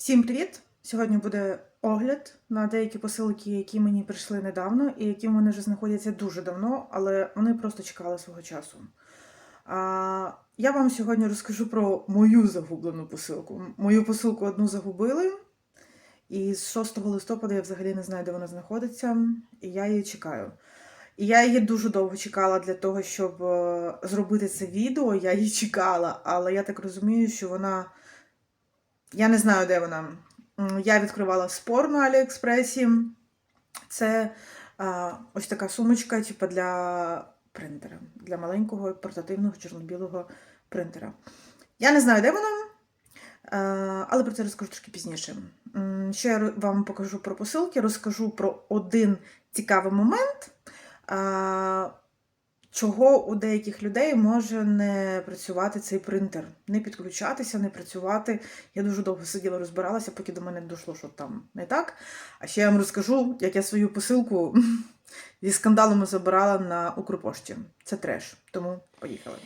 Всім привіт! Сьогодні буде огляд на деякі посилки, які мені прийшли недавно і які в мене вже знаходяться дуже давно, але вони просто чекали свого часу. А, я вам сьогодні розкажу про мою загублену посилку. Мою посилку одну загубили, і з 6 листопада я взагалі не знаю, де вона знаходиться, і я її чекаю. І я її дуже довго чекала для того, щоб е, зробити це відео. Я її чекала, але я так розумію, що вона. Я не знаю, де вона. Я відкривала спор на Аліекспресі. Це а, ось така сумочка, типу для принтера, для маленького портативного чорно-білого принтера. Я не знаю, де вона, але про це розкажу трошки пізніше. Ще я вам покажу про посилки, розкажу про один цікавий момент. Чого у деяких людей може не працювати цей принтер, не підключатися, не працювати. Я дуже довго сиділа, розбиралася, поки до мене дійшло, що там не так. А ще я вам розкажу, як я свою посилку зі скандалами забирала на Укрпошті. Це треш. Тому поїхали.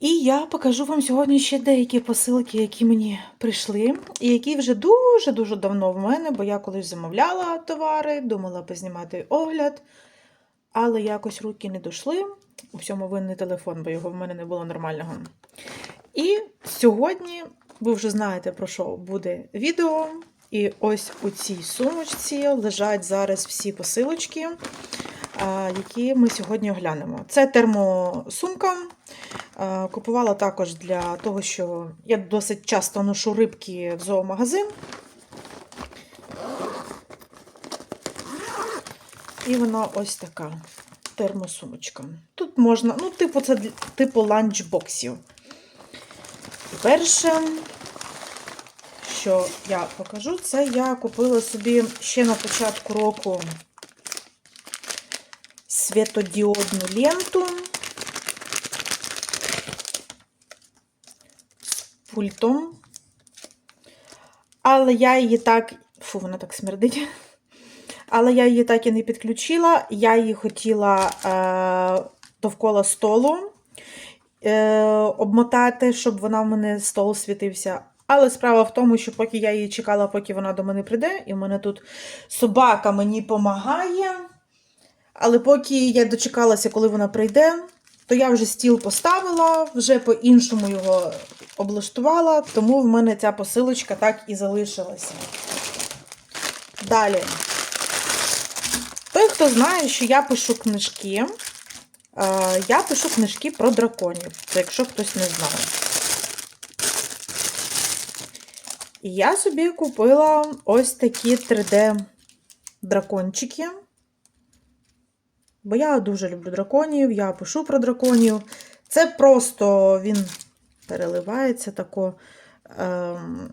І я покажу вам сьогодні ще деякі посилки, які мені прийшли, і які вже дуже-дуже давно в мене, бо я колись замовляла товари, думала познімати огляд, але якось руки не дійшли. У всьому винний телефон, бо його в мене не було нормального. І сьогодні ви вже знаєте, про що буде відео. І ось у цій сумочці лежать зараз всі посилочки, які ми сьогодні оглянемо. Це термосумка. Купувала також для того, що я досить часто ношу рибки в зоомагазин. І вона ось така термосумочка. Тут можна, ну, типу, це типу ланчбоксів. Перше, що я покажу, це я купила собі ще на початку року світодіодну ленту пультом. Але я її так. Фу, вона так смердить. Але я її так і не підключила. Я її хотіла е, довкола столу е, обмотати, щоб вона в мене стол світився. Але справа в тому, що поки я її чекала, поки вона до мене прийде, і в мене тут собака мені допомагає. Але поки я дочекалася, коли вона прийде, то я вже стіл поставила, вже по-іншому його облаштувала, тому в мене ця посилочка так і залишилася. Далі. Хто знає, що я пишу книжки, е, я пишу книжки про драконів, це якщо хтось не знає. І я собі купила ось такі 3D-дракончики. Бо я дуже люблю драконів, я пишу про драконів. Це просто він переливається тако ем,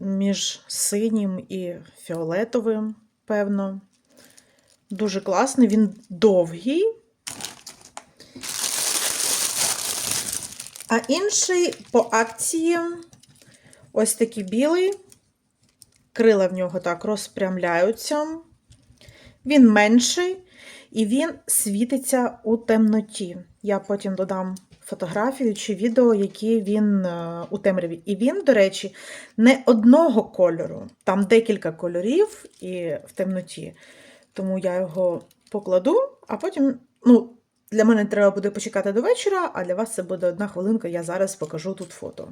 між синім і фіолетовим, певно. Дуже класний, він довгий. А інший по акції ось такий білий. Крила в нього так розпрямляються. Він менший і він світиться у темноті. Я потім додам фотографію чи відео, які він е, у темряві. І він, до речі, не одного кольору. Там декілька кольорів і в темноті. Тому я його покладу, а потім, ну, для мене треба буде почекати до вечора, а для вас це буде одна хвилинка, я зараз покажу тут фото.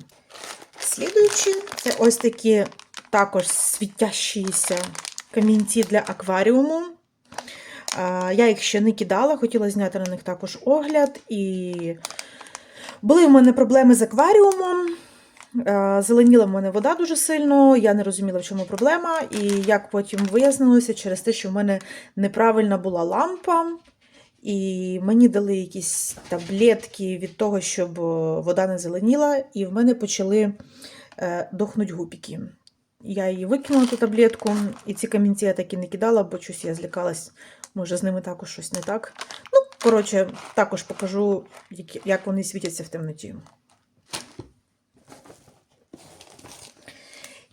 Слідуючи, це ось такі також світящіся камінці для акваріуму. Я їх ще не кидала, хотіла зняти на них також огляд. І були в мене проблеми з акваріумом. Е, Зеленіла в мене вода дуже сильно, я не розуміла, в чому проблема. І як потім вияснилося, через те, що в мене неправильна була лампа, і мені дали якісь таблетки від того, щоб е, вода не зеленіла, і в мене почали е, дохнуть гупіки. Я її викинула ту таблетку, і ці камінці я так і не кидала, бо щось я злякалась, може з ними також щось не так. Ну, коротше, також покажу, як вони світяться в темноті.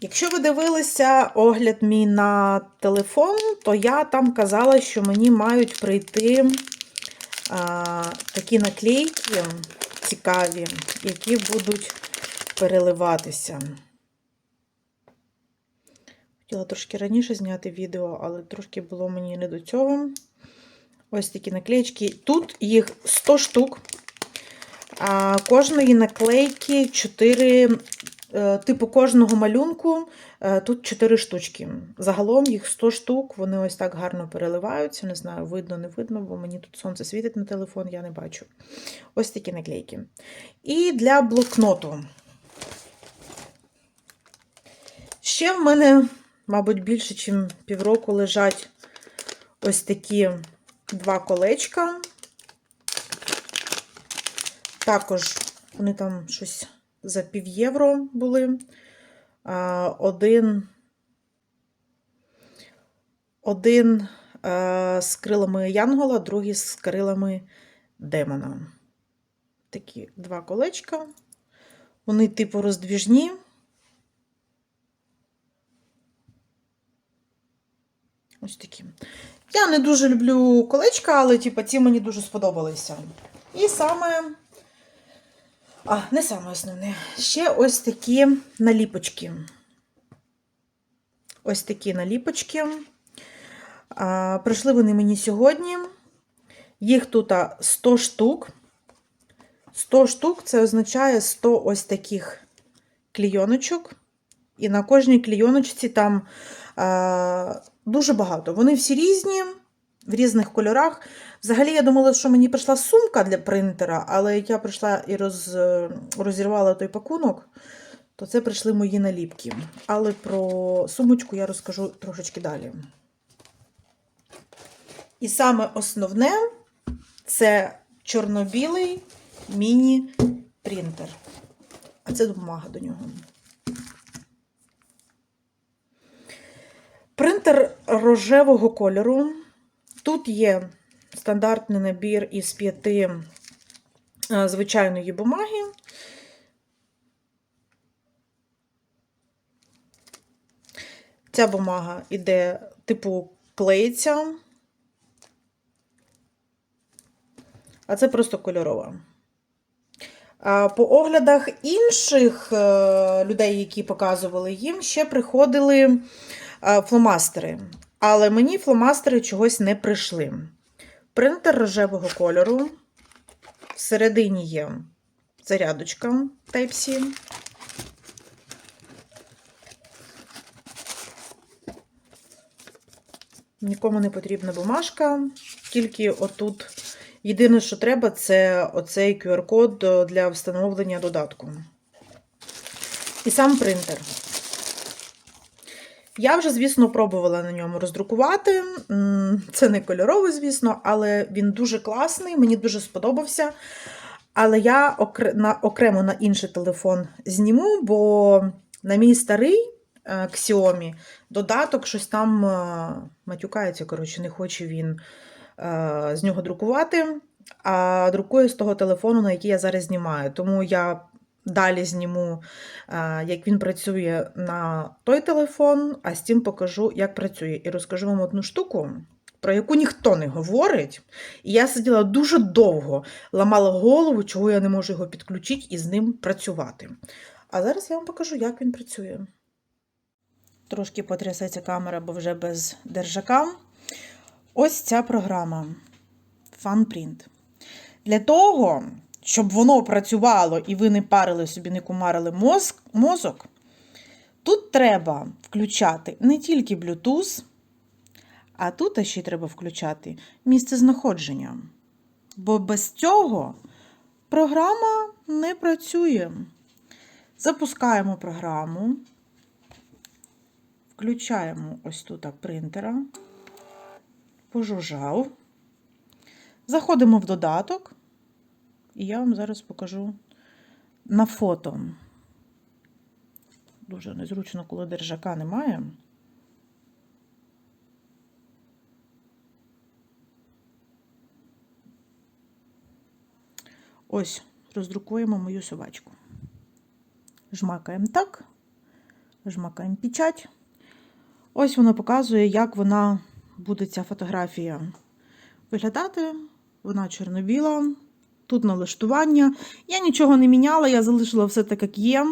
Якщо ви дивилися огляд мій на телефон, то я там казала, що мені мають прийти а, такі наклейки цікаві, які будуть переливатися. Хотіла трошки раніше зняти відео, але трошки було мені не до цього. Ось такі наклеєчки. Тут їх 100 штук. А кожної наклейки 4, е, типу кожного малюнку е, тут 4 штучки. Загалом їх 100 штук, вони ось так гарно переливаються. Не знаю, видно, не видно, бо мені тут сонце світить на телефон, я не бачу. Ось такі наклейки. І для блокноту. Ще в мене, мабуть, більше, ніж півроку лежать ось такі два колечка. Також вони там щось за пів євро були. Один, один з крилами Янгола, другий з крилами демона. Такі два колечка. Вони, типу, роздвіжні. Ось такі. Я не дуже люблю колечка, але типу, ці мені дуже сподобалися. І саме. А, не саме основне. Ще ось такі наліпочки. Ось такі наліпочки. А, прийшли вони мені сьогодні. Їх тут 100 штук. 100 штук це означає 100 ось таких клійоночок. І на кожній клійоночці там а, дуже багато. Вони всі різні, в різних кольорах. Взагалі, я думала, що мені прийшла сумка для принтера, але я прийшла і роз, розірвала той пакунок, то це прийшли мої наліпки. Але про сумочку я розкажу трошечки далі. І саме основне це чорно-білий міні-принтер. А це допомага до нього. Принтер рожевого кольору. Тут є стандартний набір із п'яти е, звичайної бумаги. Ця бумага йде типу клеїться, а це просто кольорова. По оглядах інших е, людей, які показували їм, ще приходили е, фломастери. Але мені фломастери чогось не прийшли. Принтер рожевого кольору. Всередині є зарядочка Type-C. Нікому не потрібна бумажка, тільки отут. Єдине, що треба, це оцей QR-код для встановлення додатку. І сам принтер. Я вже, звісно, пробувала на ньому роздрукувати. Це не кольоровий, звісно, але він дуже класний, мені дуже сподобався. Але я окремо на інший телефон зніму, бо на мій старий е, Xiaomi додаток щось там е, матюкається, коротше, не хоче він е, з нього друкувати, а друкує з того телефону, на який я зараз знімаю. Тому я Далі зніму, як він працює на той телефон, а з цим покажу, як працює. І розкажу вам одну штуку, про яку ніхто не говорить. І я сиділа дуже довго, ламала голову, чого я не можу його підключити і з ним працювати. А зараз я вам покажу, як він працює. Трошки потрясається камера, бо вже без держака. Ось ця програма FunPrint. Для того, щоб воно працювало і ви не парили собі, не кумарили мозок, тут треба включати не тільки Bluetooth, а тут ще треба включати місце знаходження. Бо без цього програма не працює. Запускаємо програму, включаємо ось тут принтера, пожужжав, заходимо в додаток. І я вам зараз покажу на фото. Дуже незручно, коли держака немає. Ось, роздрукуємо мою собачку. Жмакаємо так, жмакаємо печать. Ось воно показує, як вона буде ця фотографія виглядати. Вона чорно-біла. Тут налаштування. Я нічого не міняла, я залишила все так, як є.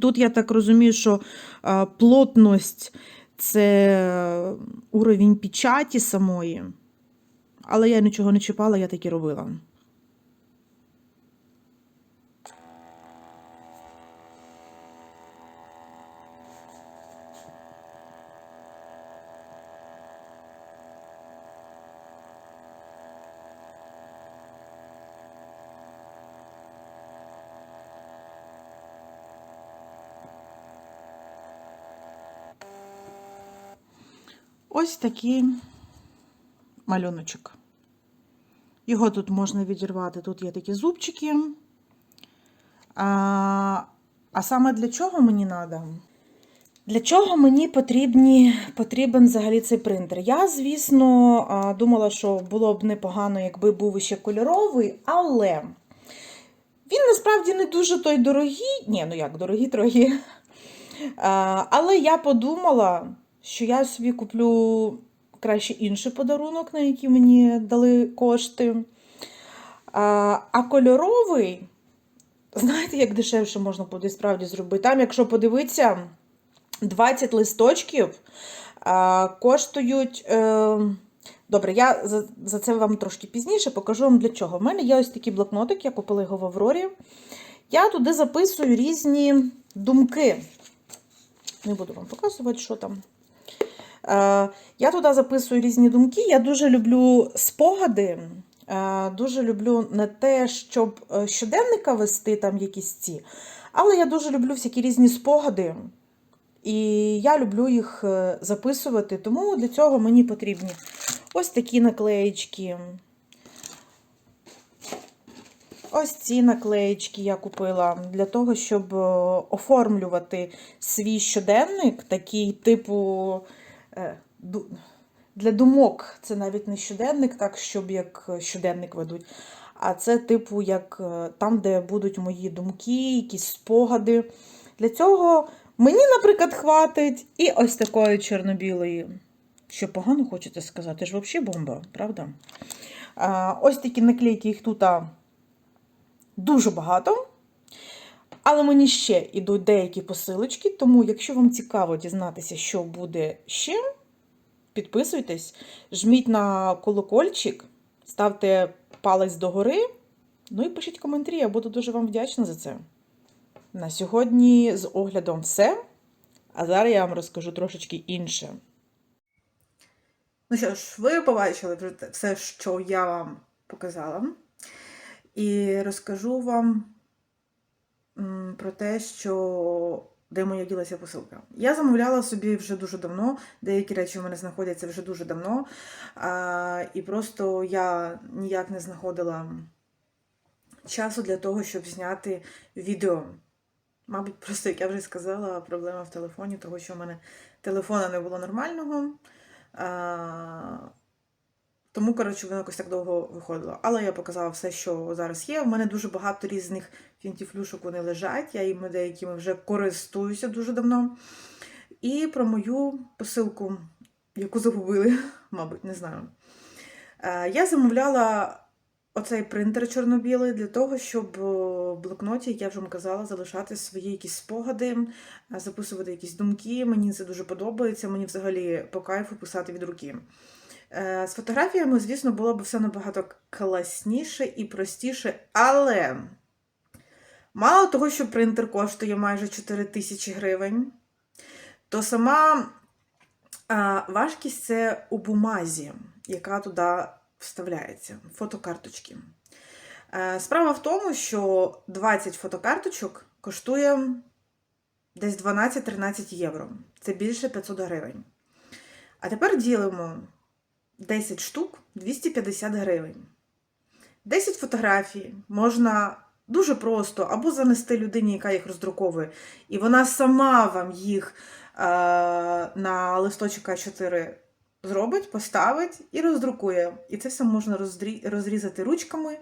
Тут я так розумію, що а, плотність це уровень печаті самої. Але я нічого не чіпала, я так і робила. Ось такий малюночок. Його тут можна відірвати. Тут є такі зубчики. А, а саме для чого мені треба? Для чого мені потрібні, потрібен взагалі цей принтер? Я, звісно, думала, що було б непогано, якби був ще кольоровий, але він насправді не дуже той дорогий. Ні, ну як, дорогі. А, але я подумала, що я собі куплю краще інший подарунок, на який мені дали кошти. А, кольоровий, знаєте, як дешевше можна буде справді зробити? Там, якщо подивитися, 20 листочків коштують. Е, Добре, я за, за це вам трошки пізніше покажу вам для чого. У мене є ось такий блокнотик, я купила його в Аврорі. Я туди записую різні думки. Не буду вам показувати, що там. Е, Я туди записую різні думки. Я дуже люблю спогади. Е, Дуже люблю не те, щоб е, щоденника вести там якісь ці, але я дуже люблю всякі різні спогади. І я люблю їх записувати, тому для цього мені потрібні ось такі наклеєчки. Ось ці наклеєчки я купила для того, щоб оформлювати свій щоденник, такий типу для думок. Це навіть не щоденник, так, щоб як щоденник ведуть. А це, типу, як е, там, де будуть мої думки, якісь спогади. Для цього мені, наприклад, хватить і ось такої чорно-білої. Що погано хочете сказати? ж взагалі бомба, правда? Ось такі наклейки, їх тут дуже багато. Але мені ще йдуть деякі посилочки, тому якщо вам цікаво дізнатися, що буде ще, підписуйтесь, жміть на колокольчик, ставте палець догори, ну і пишіть коментарі, я буду дуже вам вдячна за це. На сьогодні з оглядом все. А зараз я вам розкажу трошечки інше. Ну що ж, ви побачили все, що я вам показала. І розкажу вам про те, що де моя ділася посилка. Я замовляла собі вже дуже давно, деякі речі в мене знаходяться вже дуже давно. А, і просто я ніяк не знаходила часу для того, щоб зняти відео. Мабуть, просто, як я вже сказала, проблема в телефоні, того, що в мене телефона не було нормального. А, тому, коротше, воно якось так довго виходило. Але я показала все, що зараз є. У мене дуже багато різних фінтіфлюшок вони лежать. Я їми деякими вже користуюся дуже давно. І про мою посилку, яку загубили, мабуть, не знаю. Е, Я замовляла оцей принтер чорно-білий для того, щоб в блокноті, як я вже вам казала, залишати свої якісь спогади, е, записувати якісь думки. Мені це дуже подобається. Мені взагалі по кайфу писати від руки. Е, З фотографіями, звісно, було б все набагато класніше і простіше, але мало того, що принтер коштує майже 4 тисячі гривень, то сама важкість це у бумазі, яка туди вставляється, фотокарточки. Е, Справа в тому, що 20 фотокарточок коштує десь 12-13 євро. Це більше 500 гривень. А тепер ділимо 10 штук 250 гривень. 10 фотографій можна дуже просто або занести людині, яка їх роздруковує, і вона сама вам їх е, на листочок А4 зробить, поставить і роздрукує. І це все можна розрізати ручками.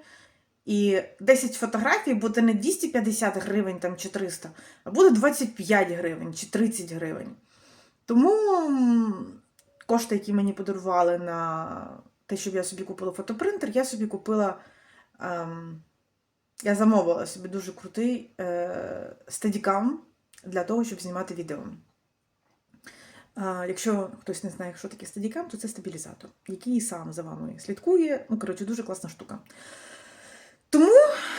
І 10 фотографій буде не 250 гривень там, чи 300, а буде 25 гривень чи 30 гривень. Тому кошти, які мені подарували на те, щоб я собі купила фотопринтер, я собі купила. Ем, я замовила собі дуже крутий е, стедікам для того, щоб знімати відео. А, Якщо хтось не знає, що таке стадікам, то це стабілізатор, який сам за вами слідкує. Ну, коротше, дуже класна штука. Тому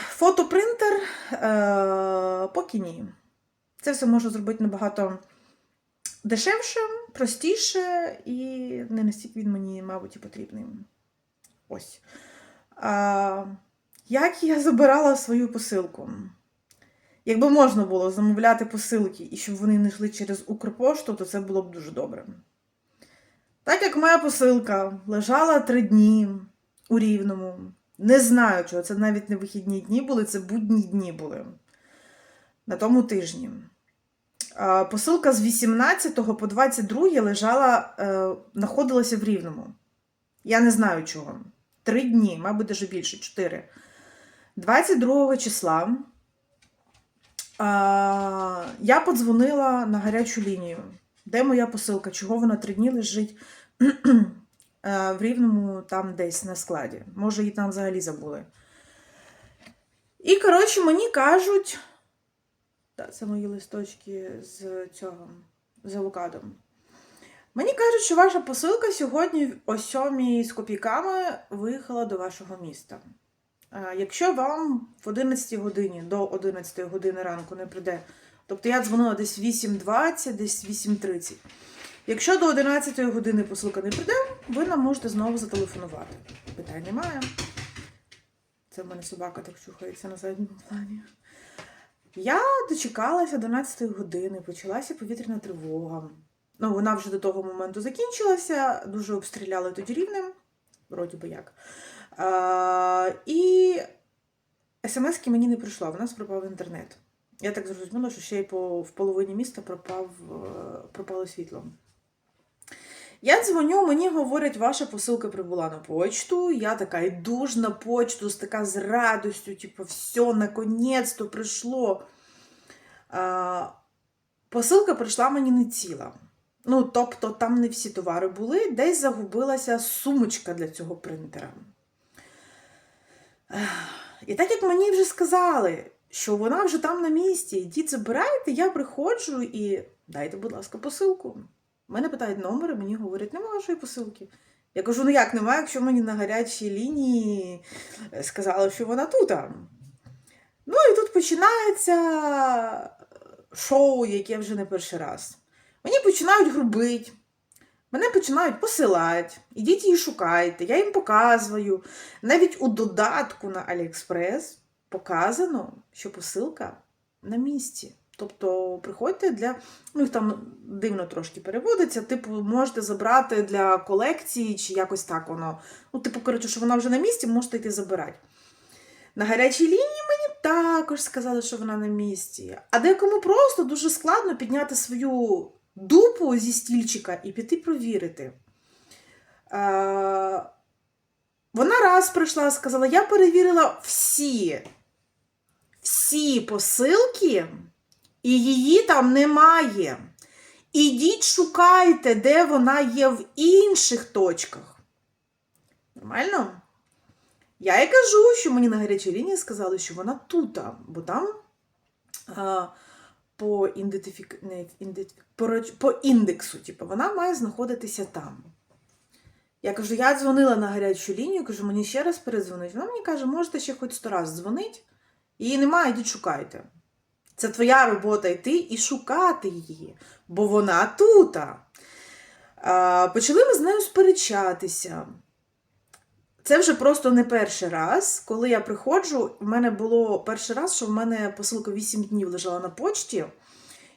фотопринтер е, поки ні. Це все можу зробити набагато дешевше, простіше і не настільки він мені, мабуть, і потрібний. Ось. А, як я забирала свою посилку? Якби можна було замовляти посилки і щоб вони не йшли через Укрпошту, то це було б дуже добре. Так як моя посилка лежала три дні у Рівному, не знаю чого, це навіть не вихідні дні були, це будні дні були на тому тижні. Посилка з 18 по 22 лежала, е, знаходилася в Рівному. Я не знаю чого. Три дні, мабуть, даже більше, чотири. 22 числа я подзвонила на гарячу лінію. Де моя посилка? Чого вона три дні лежить е, в Рівному там десь на складі? Може, її там взагалі забули. І, коротше, мені кажуть. Це мої листочки з цього, з авокадом. Мені кажуть, що ваша посилка сьогодні о 7 з копійками виїхала до вашого міста. Якщо вам в 11 годині до 11 години ранку не прийде, тобто я дзвонила десь 8.20, десь 8.30. Якщо до 11 години посилка не прийде, ви нам можете знову зателефонувати. Питань немає. Це в мене собака так чухається на задньому плані. Я дочекалася 11 години, почалася повітряна тривога. Ну, вона вже до того моменту закінчилася, дуже обстріляли тоді рівнем, вроді би як. А, і смс-ки мені не прийшла, в нас пропав інтернет. Я так зрозуміла, що ще й по, в половині міста пропав, е, пропало світло. Я дзвоню, мені говорять, ваша посилка прибула на почту. Я така йду ж на почту, така з радістю, типу, все, наконець-то прийшло. А, посилка прийшла мені не ціла. Ну, тобто, там не всі товари були, десь загубилася сумочка для цього принтера. І так як мені вже сказали, що вона вже там на місці, йдіть забирайте, я приходжу і дайте, будь ласка, посилку. Мене питають номери, мені говорять, немає вашої посилки. Я кажу, ну як немає, якщо мені на гарячій лінії е, сказали, що вона тут. Ну і тут починається шоу, яке вже не перший раз. Мені починають грубити, мене починають посилати, ідіть її шукайте, я їм показую. Навіть у додатку на Аліекспрес показано, що посилка на місці. Тобто приходьте для, ну їх там дивно трошки переводиться, типу, можете забрати для колекції, чи якось так воно. Ну, типу, коротше, що вона вже на місці, можете йти забирати. На гарячій лінії мені також сказали, що вона на місці. А декому просто дуже складно підняти свою дупу зі стільчика і піти провірити. Е, вона раз прийшла, сказала: я перевірила всі, всі посилки, і її там немає. Ідіть шукайте, де вона є в інших точках. Нормально? Я їй кажу, що мені на гарячій лінії сказали, що вона тут, бо там а, по, ідентифік... не, ідентифік... по, індексу, типу, вона має знаходитися там. Я кажу, я дзвонила на гарячу лінію, кажу, мені ще раз передзвонить. Вона мені каже, можете ще хоч сто раз дзвонить. Її немає, йдіть шукайте. Це твоя робота йти і шукати її, бо вона тут. Почали ми з нею сперечатися. Це вже просто не перший раз. Коли я приходжу, в мене було перший раз, що в мене посилка 8 днів лежала на почті,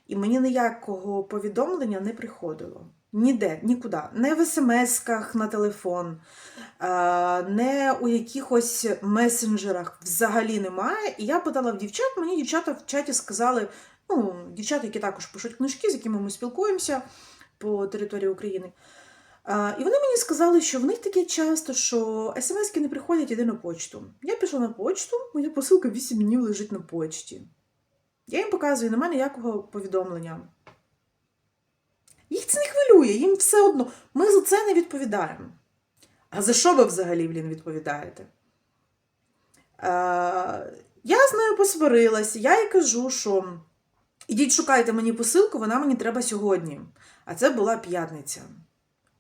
і мені ніякого повідомлення не приходило. Ніде, нікуди. Не в смс-ках на телефон, е, не у якихось месенджерах взагалі немає. І я питала в дівчат, мені дівчата в чаті сказали, ну, дівчата, які також пишуть книжки, з якими ми спілкуємося по території України. І вони мені сказали, що в них таке часто, що смс-ки не приходять іди на почту. Я пішла на почту, моя посилка 8 днів лежить на почті. Я їм показую, немає ніякого повідомлення. Їх це хвилює, їм все одно. Ми за це не відповідаємо. А за що ви взагалі, блін, відповідаєте? А, я з нею посварилася, я їй кажу, що Ідіть шукайте мені посилку, вона мені треба сьогодні. А це була п'ятниця.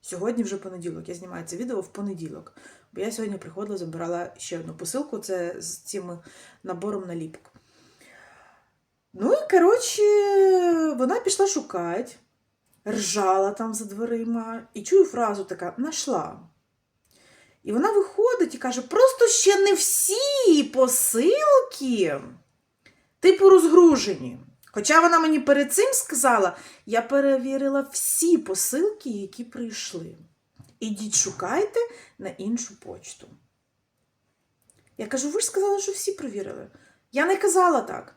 Сьогодні вже понеділок. Я знімаю це відео в понеділок. Бо я сьогодні приходила, забирала ще одну посилку, це з цим набором наліпок. Ну і, коротше, вона пішла шукати, ржала там за дверима, і чую фразу така нашла. І вона виходить і каже: просто ще не всі посилки, типу, розгружені. Хоча вона мені перед цим сказала, я перевірила всі посилки, які прийшли. Ідіть шукайте на іншу почту. Я кажу, ви ж сказали, що всі перевірили. Я не казала так.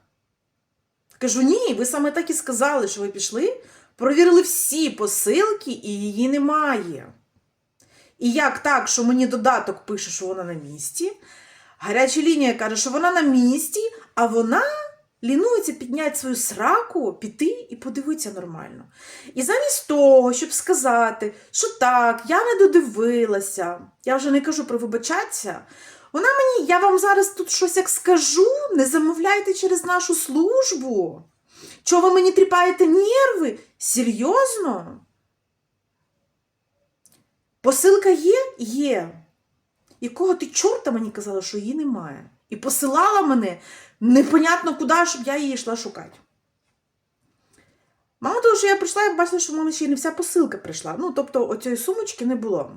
Кажу, ні, ви саме так і сказали, що ви пішли, провірили всі посилки і її немає. І як так, що мені додаток пише, що вона на місці, гаряча лінія каже, що вона на місці, а вона лінується підняти свою сраку, піти і подивитися нормально. І замість того, щоб сказати, що так, я не додивилася, я вже не кажу про вибачатися, вона мені, я вам зараз тут щось як скажу, не замовляйте через нашу службу. Чого ви мені тріпаєте нерви? Серйозно? Посилка є? Є. Якого ти чорта мені казала, що її немає? І посилала мене непонятно куди, щоб я її йшла шукати. Мало того, що я прийшла, я бачила, що в мене ще й не вся посилка прийшла. Ну, тобто, оцієї сумочки не було.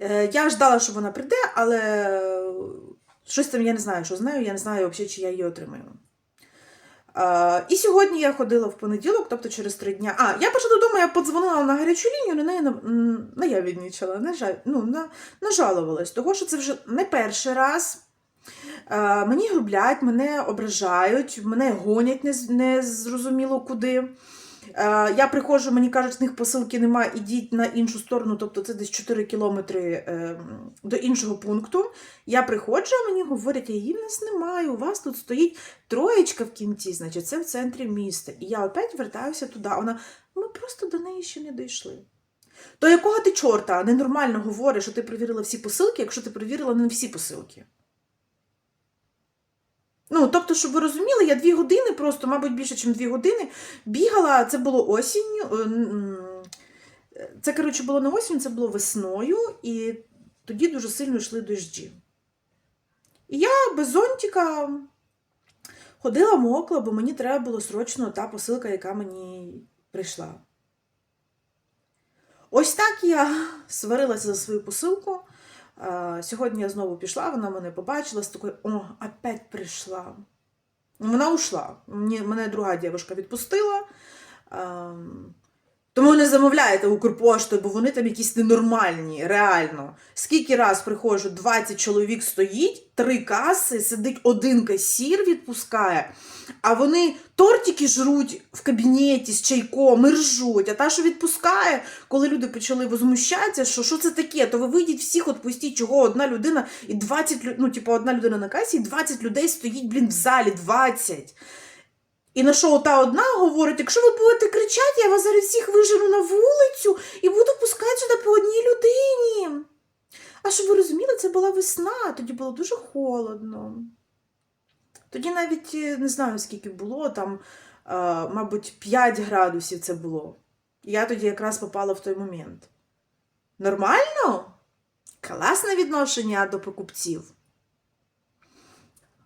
Е, Я ждала, що вона прийде, але щось там я не знаю, що з нею, я не знаю взагалі, чи я її отримаю. А, і сьогодні я ходила в понеділок, тобто через три дня. А, я прийшла додому, я подзвонила на гарячу лінію, на неї на, наявідничала, на, жаль, ну, на, нажалувалась, того що це вже не перший раз. А, мені грублять, мене ображають, мене гонять незрозуміло не куди. Е, Я приходжу, мені кажуть, в них посилки немає, ідіть на іншу сторону, тобто це десь 4 кілометри е, до іншого пункту. Я приходжу, а мені говорять, а її в нас немає, у вас тут стоїть троєчка в кінці, значить, це в центрі міста. І я опять вертаюся туди. Вона, ми просто до неї ще не дійшли. То якого ти чорта ненормально говориш, що ти перевірила всі посилки, якщо ти перевірила не всі посилки? Ну, тобто, щоб ви розуміли, я дві години, просто, мабуть, більше, ніж дві години бігала. Це було осінню. е, Це, коротше, було не осінь, це було весною, і тоді дуже сильно йшли дощі. І я без зонтика ходила мокла, бо мені треба було срочно та посилка, яка мені прийшла. Ось так я сварилася за свою посилку. Сьогодні я знову пішла, вона мене побачила з такою, о, опять прийшла. Вона ушла. Мене друга дівчинка відпустила. Тому не замовляйте Укрпошту, бо вони там якісь ненормальні, реально. Скільки раз приходжу, 20 чоловік стоїть, три каси, сидить один касір, відпускає, а вони тортики жруть в кабінеті з чайком і ржуть. А та, що відпускає, коли люди почали возмущатися, що що це таке, то ви вийдіть всіх, відпустіть, чого одна людина і 20, лю- ну, типу, одна людина на касі, і 20 людей стоїть, блін, в залі, 20. І на що та одна говорить, якщо ви будете кричати, я вас зараз всіх вижену на вулицю і буду пускати сюди по одній людині. А щоб ви розуміли, це була весна, тоді було дуже холодно. Тоді навіть е, не знаю, скільки було, там, е, мабуть, 5 градусів це було. Я тоді якраз попала в той момент. Нормально? Класне відношення до покупців.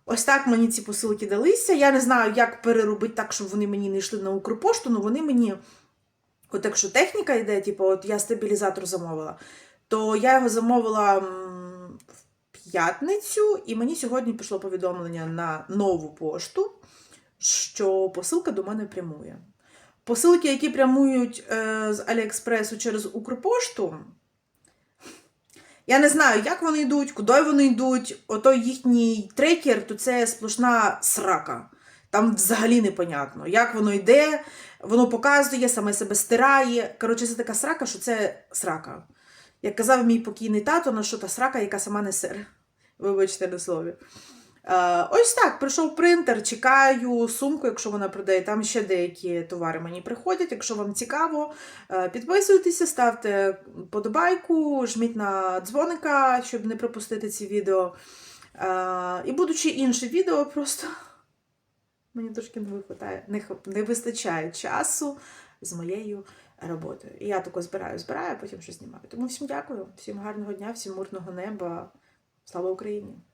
Ось так мені ці посилки далися. Я не знаю, як переробити так, щоб вони мені не йшли на Укрпошту, але вони мені, от якщо техніка йде, типу, от я стабілізатор замовила, то я його замовила в п'ятницю, і мені сьогодні пішло повідомлення на нову пошту, що посилка до мене прямує. Посилки, які прямують е, з Аліекспресу через Укрпошту, я не знаю, як вони йдуть, куди вони йдуть. Ото їхній трекер, то це сплошна срака. Там взагалі непонятно, як воно йде, воно показує, саме себе стирає. Коротше, це така срака, що це срака. Як казав мій покійний тато, на що та срака, яка сама не сир. Вибачте на слові. Е, ось так, прийшов принтер, чекаю сумку, якщо вона продає. Там ще деякі товари мені приходять. Якщо вам цікаво, е, підписуйтеся, ставте подобайку, жміть на дзвоника, щоб не пропустити ці відео. Е, І будучи інше відео, просто Мені трошки не вистачає, не, вистачає часу з моєю роботою. І я тако збираю, збираю, потім щось знімаю. Тому всім дякую, всім гарного дня, всім мирного неба. Слава Україні!